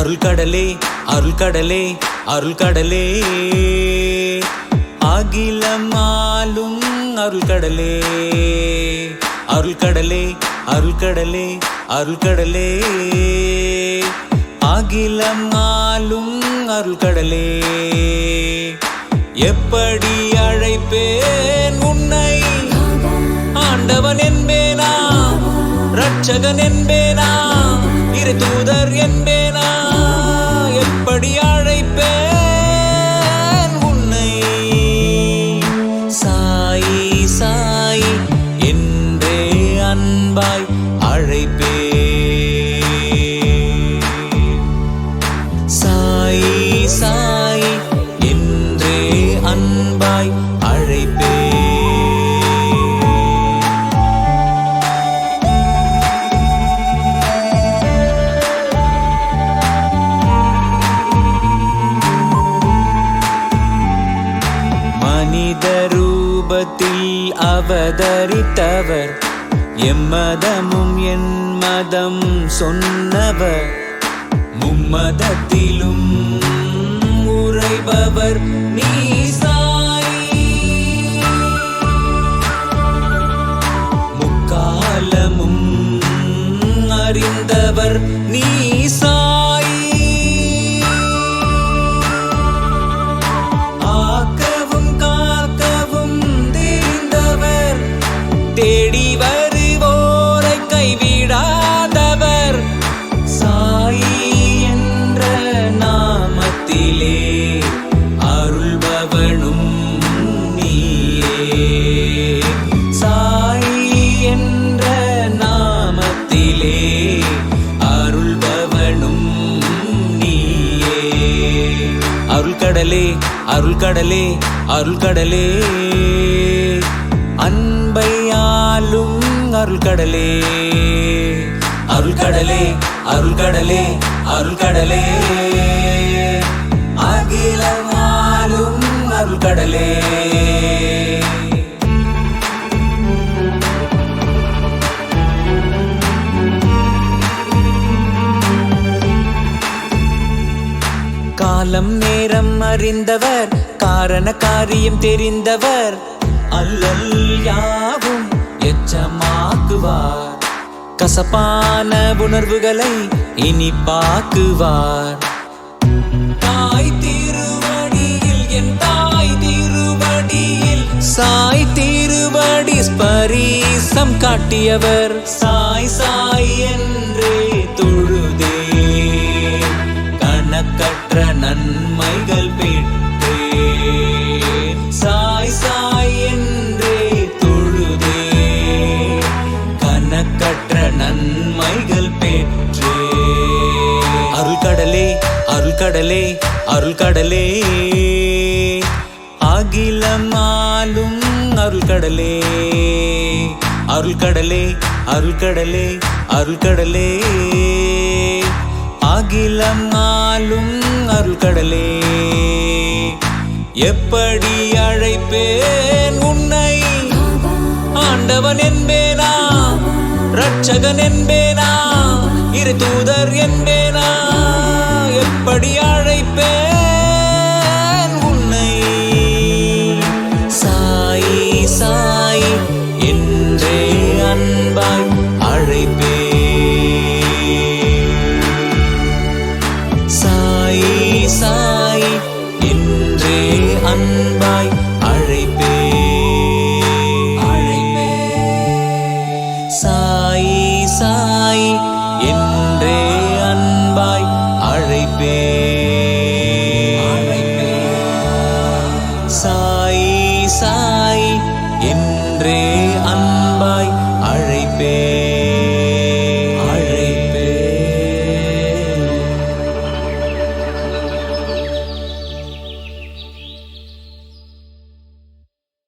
அருள் கடலே அருள் கடலே அருள் கடலே அகிலமாலும் அருள் கடலே அருள் கடலே அருள் கடலே அருள் கடலே அகிலமாலும் அருள் கடலே எப்படி அழைப்பேன் உன்னை? ஆண்டவன் என்பேனா? ரட்சகன் என்பேனா? இரு தூதர் என்பேனா? எப்படி மனித ரூபத்தில் அவதரித்தவர். எம்மதமும் என் மதம் சொன்னவர். மும்மதத்திலும் உரைபவர் நீ சாயி முக்காலமும் அறிந்தவர் நீ அருள் கடலே அருள் கடலே அருள் கடலே அன்பை ஆளும் அருள் கடலே அருள் கடலே அருள் கடலே அருள் கடலே அகிலமாலும் அருள் காலம் நேரம் அறிந்தவர் காரண காரியம் தெரிந்தவர். அல்லல் யாவும் எச்சமாக்குவார். கசப்பான உணர்வுகளை இனிப்பாக்குவார் தாய் திருவடியில் என் தாய் திருவடியில். சாய் திருவடி ஸ்பரீசம் காட்டியவர். சாய் சாய். அருள் கடலே அருள் கடலே அருள் கடலே அருள் கடலே அகிலம் ஆளும் அருள் கடலே எப்படி அழைப்பேன் உன்னை? ஆண்டவன் என்பேனா? ரட்சகன் என்பேனா இரு தூதர் என்பேனா? எப்படி அழைப்பேன்?